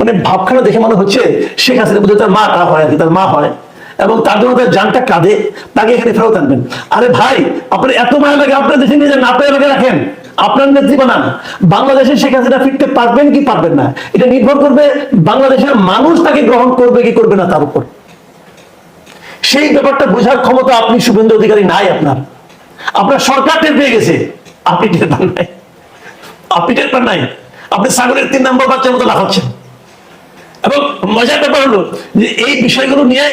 মানে ভাবখানা দেখে মনে হচ্ছে শেখ হাসিনা বোধহয় তার মা তা হয় আর তার মা হয়। এবং তার জন্য তার জানটা কাঁদে, তাকে এখানে ফেরত আনবেন আরে ভাই, আপনার এত মায়া লাগে, আপনার দেশে নিয়ে যান, আপনার রাখেন। আপনার নেত্রী বানান। বাংলাদেশে শেখ হাসিনা ফিরতে পারবেন কি পারবেন না? এটা নির্ভর করবে বাংলাদেশের মানুষ তাকে গ্রহণ করবে কি করবে না তার উপর। সেই ব্যাপারটা বোঝার ক্ষমতা আপনি শুভেন্দু অধিকারী নাই আপনার। আপনার সরকার টের পেয়ে গেছে। আপনি টের পান নাই। আপনি টের পান নাই। আপনি ছাগলের তিন নম্বর বাচ্চার মতো লাফাচ্ছেন। এবং মজার ব্যাপার হলো যে এই বিষয়গুলো নিয়ে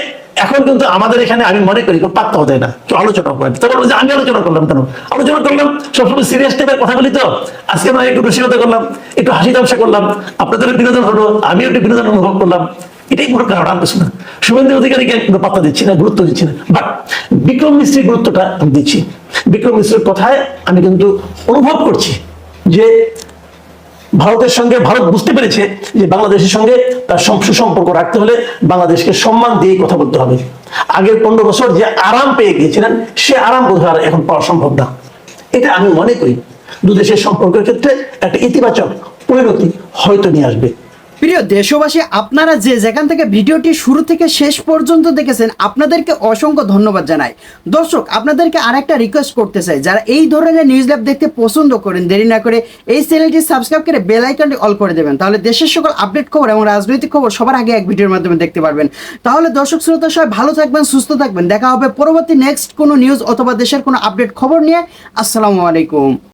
এখন কিন্তু আমাদের এখানে আমি মনে করি পাত্তা দেয় না, কেউ আলোচনা করে তো বলব যে আমি আলোচনা করলাম কেন? আলোচনা করলাম, সবসময় সিরিয়াস টাইপের কথা বলি তো। আজকে আমরা একটু রসিকতা করলাম, একটু হাসি তামসা করলাম, আপনাদের বিনোদন হলো, আমিও একটু বিনোদন অনুভব করলাম। এটাই মূল কারণ, আর কিছু না। শুভেন্দু অধিকারীকে আমি কোনো পাত্তা দিচ্ছি না, গুরুত্ব দিচ্ছি না। বাট বিক্রম মিস্ত্রির গুরুত্বটা আমি দিচ্ছি। বিক্রম মিশ্রের কথায় আমি কিন্তু অনুভব করছি যে ভারতের সঙ্গে ভারত বুঝতে পেরেছে যে বাংলাদেশের সঙ্গে তার সুসম্পর্ক রাখতে হলে বাংলাদেশকে সম্মান দিয়ে কথা বলতে হবে। আগের পনেরো বছর যে আরাম পেয়ে গিয়েছিলেন, সে আরাম বোধহয় এখন পাওয়া সম্ভব না। এটা আমি মনে করি। দু দেশের সম্পর্কের ক্ষেত্রে একটা ইতিবাচক পরিণতি হয়তো নিয়ে আসবে। প্রিয় দেশবাসী, আপনারা যে যেখান থেকে ভিডিওটি শুরু থেকে শেষ পর্যন্ত দেখেছেন, আপনাদেরকে অসংখ্য ধন্যবাদ জানাই। দর্শক, আপনাদেরকে আরেকটা রিকোয়েস্ট করতে চাই। যারা এই ধরনের নিউজ ল্যাব দেখতে পছন্দ করেন, দেরি না করে এই চ্যানেলটি সাবস্ক্রাইব করে বেল আইকনটি অল করে দেবেন। তাহলে দেশের সকল আপডেট খবর এবং রাজনৈতিক খবর সবার আগে এক ভিডিওর মাধ্যমে দেখতে পারবেন। তাহলে দর্শক, শ্রোতা সবাই ভালো থাকবেন, সুস্থ থাকবেন। দেখা হবে পরবর্তী নেক্সট কোনো নিউজ অথবা দেশের কোনো আপডেট খবর নিয়ে। আসসালামু আলাইকুম।